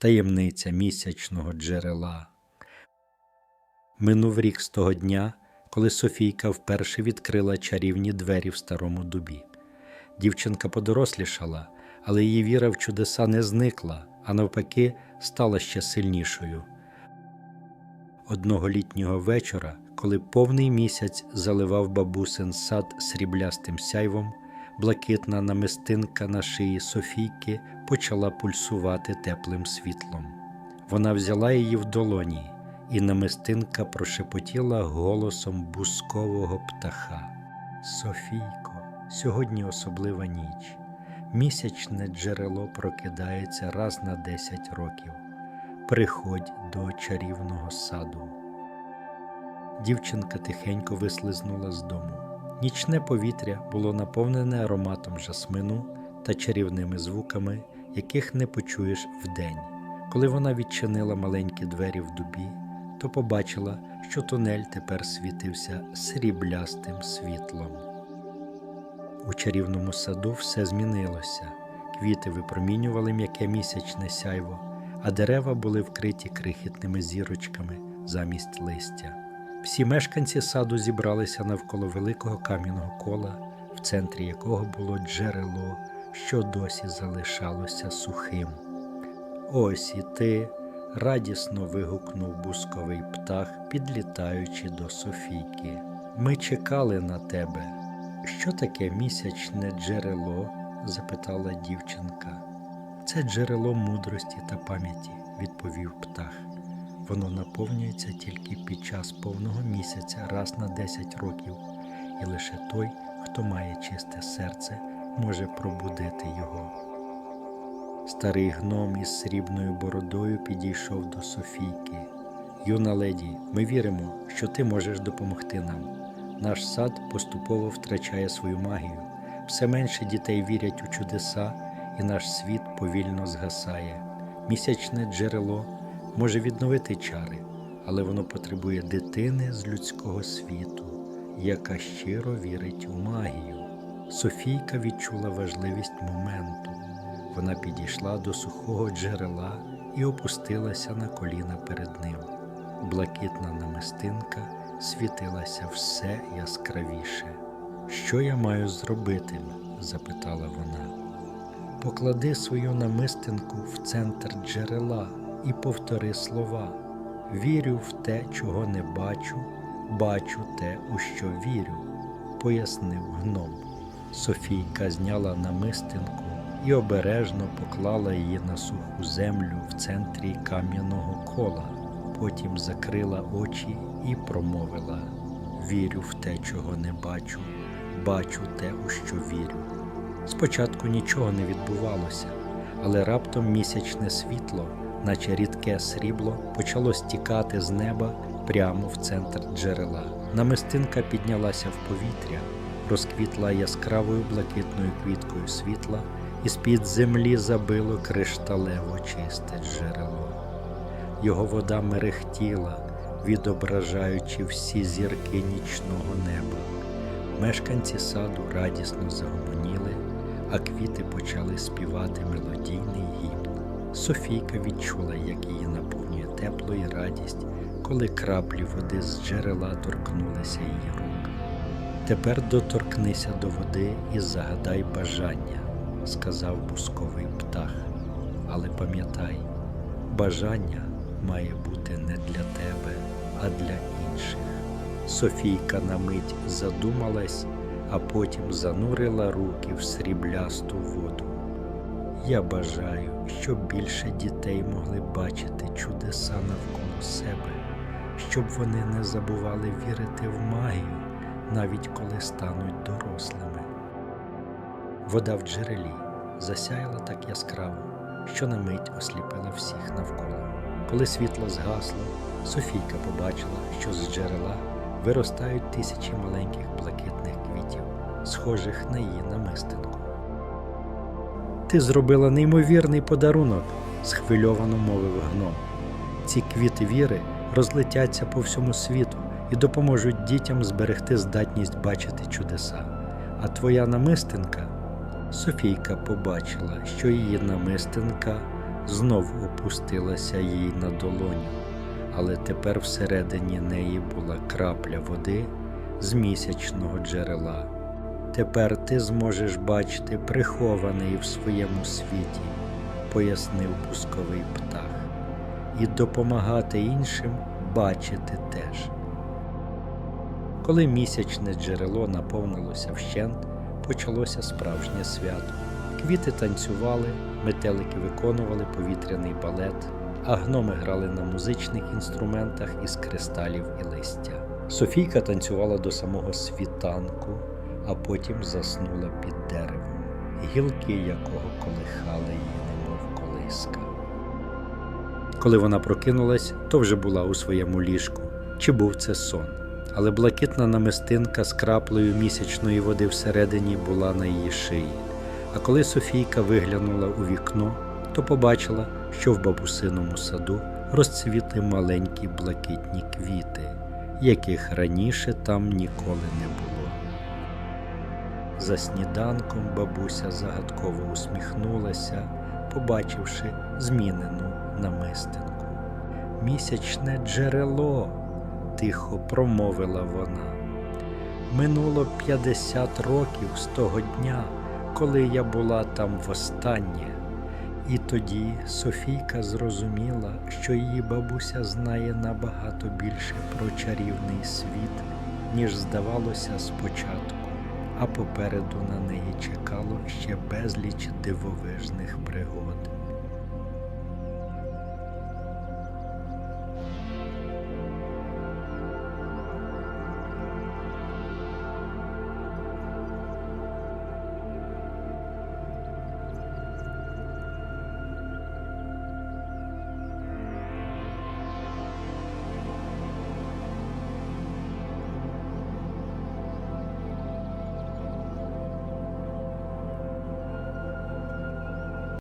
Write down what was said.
таємниця місячного джерела. Минув рік з того дня, коли Софійка вперше відкрила чарівні двері в старому дубі. Дівчинка подорослішала, але її віра в чудеса не зникла, а навпаки, стала ще сильнішою. Одного літнього вечора, коли повний місяць заливав бабусин сад сріблястим сяйвом, блакитна намистинка на шиї Софійки почала пульсувати теплим світлом. Вона взяла її в долоні, і намистинка прошепотіла голосом бускового птаха. Софійко, сьогодні особлива ніч. Місячне джерело прокидається раз на десять років. Приходь до чарівного саду. Дівчинка тихенько вислизнула з дому. Нічне повітря було наповнене ароматом жасмину та чарівними звуками, яких не почуєш вдень. Коли вона відчинила маленькі двері в дубі, то побачила, що тунель тепер світився сріблястим світлом. У чарівному саду все змінилося. Квіти випромінювали м'яке місячне сяйво, а дерева були вкриті крихітними зірочками замість листя. Всі мешканці саду зібралися навколо великого кам'яного кола, в центрі якого було джерело, що досі залишалося сухим. Ось і ти, радісно вигукнув бусковий птах, підлітаючи до Софійки. Ми чекали на тебе. Що таке місячне джерело? запитала дівчинка. Це джерело мудрості та пам'яті, відповів птах. Воно наповнюється тільки під час повного місяця раз на 10 років, і лише той, хто має чисте серце, може пробудити його. Старий гном із срібною бородою підійшов до Софійки. Юна леді, ми віримо, що ти можеш допомогти нам. Наш сад поступово втрачає свою магію. Все менше дітей вірять у чудеса, і наш світ повільно згасає. Місячне джерело може відновити чари, але воно потребує дитини з людського світу, яка щиро вірить у магію. Софійка відчула важливість моменту. Вона підійшла до сухого джерела і опустилася на коліна перед ним. Блакитна намистинка світилася все яскравіше. Що я маю зробити? запитала вона. Поклади свою намистинку в центр джерела і повтори слова. Вірю в те, чого не бачу, бачу те, у що вірю, пояснив гном. Софійка зняла намистинку і обережно поклала її на суху землю в центрі кам'яного кола. Потім закрила очі і промовила: Вірю в те, чого не бачу, бачу те, у що вірю. Спочатку нічого не відбувалося, але раптом місячне світло, наче рідке срібло, почало стікати з неба прямо в центр джерела. Намистинка піднялася в повітря, розквітла яскравою блакитною квіткою світла, і з-під землі забило кришталево чисте джерело. Його вода мерехтіла, відображаючи всі зірки нічного неба. Мешканці саду радісно загомоніли, а квіти почали співати мелодійний гімн. Софійка відчула, як її наповнює тепло і радість, коли краплі води з джерела торкнулися її рук. Тепер доторкнися до води і загадай бажання, сказав бусковий птах. Але пам'ятай, бажання має бути не для тебе, а для інших. Софійка на мить задумалась, а потім занурила руки в сріблясту воду. Я бажаю, щоб більше дітей могли бачити чудеса навколо себе, щоб вони не забували вірити в магію, навіть коли стануть дорослими. Вода в джерелі засяяла так яскраво, що на мить осліпила всіх навколо. Коли світло згасло, Софійка побачила, що з джерела виростають тисячі маленьких блакитних квітів, схожих на її намистинку. Ти зробила неймовірний подарунок, схвильовано мовив гном. Ці квіти віри розлетяться по всьому світу і допоможуть дітям зберегти здатність бачити чудеса. А твоя намистинка Софійка побачила, що її намистинка знов опустилася їй на долоню, але тепер всередині неї була крапля води з місячного джерела. Тепер ти зможеш бачити прихований в своєму світі, пояснив пусковий птах, і допомагати іншим бачити теж. Коли місячне джерело наповнилося вщент, почалося справжнє свято. Квіти танцювали, метелики виконували повітряний балет, а гноми грали на музичних інструментах із кристалів і листя. Софійка танцювала до самого світанку, а потім заснула під деревом, гілки якого колихали її, немов колиска. Коли вона прокинулась, то вже була у своєму ліжку. Чи був це сон? Але блакитна намистинка з краплею місячної води всередині була на її шиї. А коли Софійка виглянула у вікно, то побачила, що в бабусиному саду розцвіли маленькі блакитні квіти, яких раніше там ніколи не було. За сніданком бабуся загадково усміхнулася, побачивши змінену намистинку. Місячне джерело, тихо промовила вона. Минуло 50 років з того дня, коли я була там востаннє. І тоді Софійка зрозуміла, що її бабуся знає набагато більше про чарівний світ, ніж здавалося спочатку, а попереду на неї чекало ще безліч дивовижних пригод.